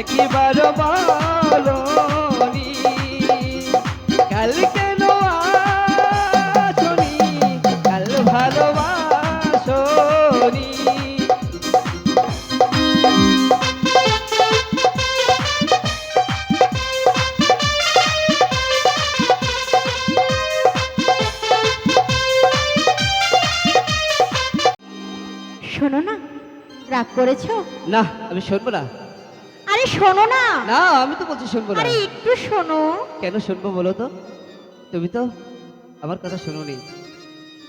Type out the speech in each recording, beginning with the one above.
একবার বলনি কাল কেন আসনি কাল ভালোবাসনি? শোনো না রাগ করেছ? না আমি শুনব না। শোনো না। না আমি তো বলছি শুনব না। আরে একটু শোনো। কেন শুনব বলো তো? তুমি তো আমার কথা শুনোনি।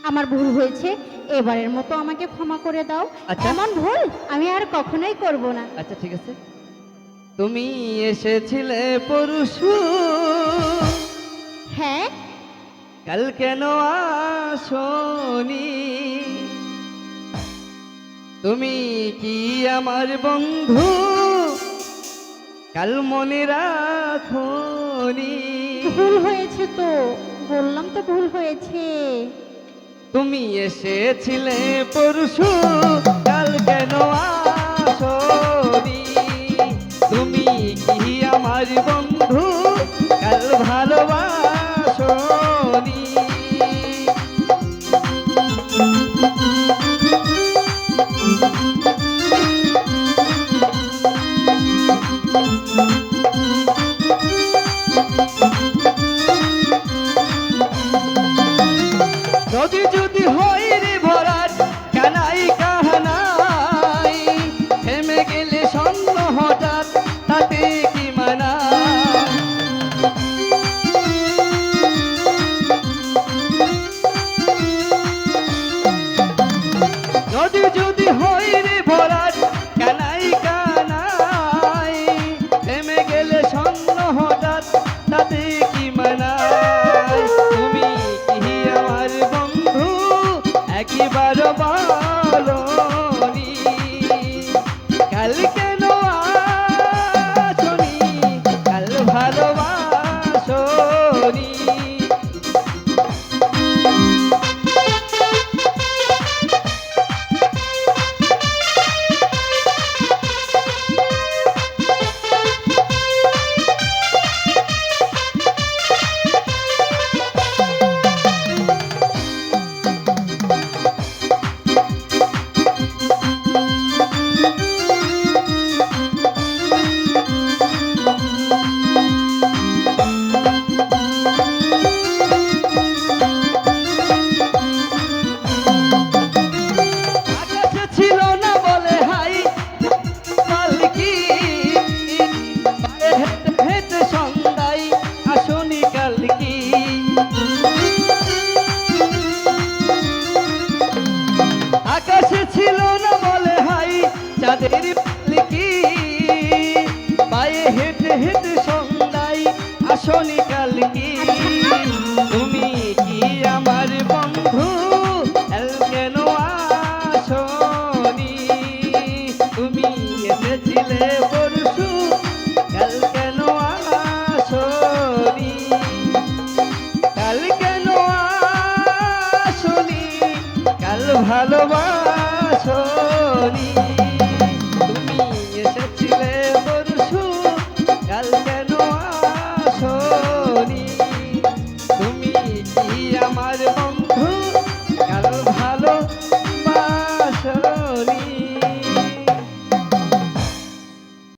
আমার ভুল হয়েছে এবারের মতো আমাকে ক্ষমা করে দাও। আচ্ছা। এমন ভুল আমি আর কখনোই করব না। আচ্ছা ঠিক আছে। তুমি এসেছিলে পরশু। হ্যাঁ। কাল কেন আসনি? তুমি কি আমার বন্ধু? কাল মনে রাখনি ভুল হয়েছে তো বললাম তো ভুল হয়েছে। তুমি এসেছিলে পরশু সহজাত হেদ সন্ধ্যায় আসনি কালকে। তুমি কি আমার বন্ধু? কেন আসনি? তুমি এসেছিলে পরশু, কাল কেন আসনি? কাল কেন আসনি? কাল ভালোবাসনি।